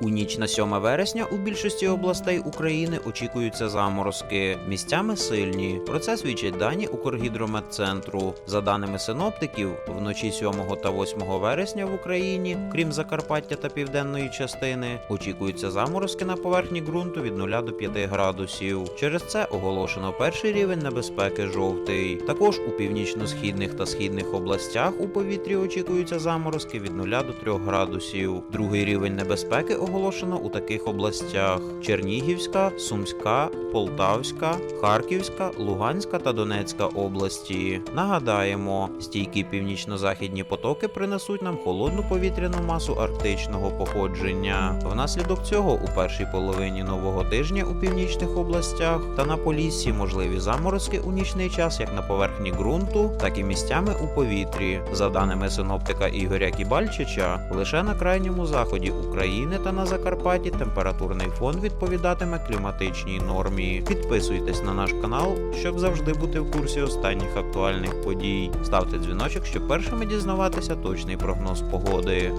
У ніч на 7 вересня у більшості областей України очікуються заморозки. Місцями сильні. Про це свідчать дані Укргідрометцентру. За даними синоптиків, вночі 7 та 8 вересня в Україні, крім Закарпаття та південної частини, очікуються заморозки на поверхні ґрунту від 0 до 5 градусів. Через це оголошено перший рівень небезпеки жовтий. Також у північно-східних та східних областях у повітрі очікуються заморозки від 0 до 3 градусів. Другий рівень небезпеки оголошено у таких областях: Чернігівська, Сумська, Полтавська, Харківська, Луганська та Донецька області. Нагадаємо, стійкі північно-західні потоки принесуть нам холодну повітряну масу арктичного походження. Внаслідок цього у першій половині нового тижня у північних областях та на Поліссі можливі заморозки у нічний час як на поверхні ґрунту, так і місцями у повітрі. За даними синоптика Ігоря Кібальчича, лише на крайньому заході України та на Закарпатті температурний фон відповідатиме кліматичній нормі. Підписуйтесь на наш канал, щоб завжди бути в курсі останніх актуальних подій. Ставте дзвіночок, щоб першими дізнаватися точний прогноз погоди.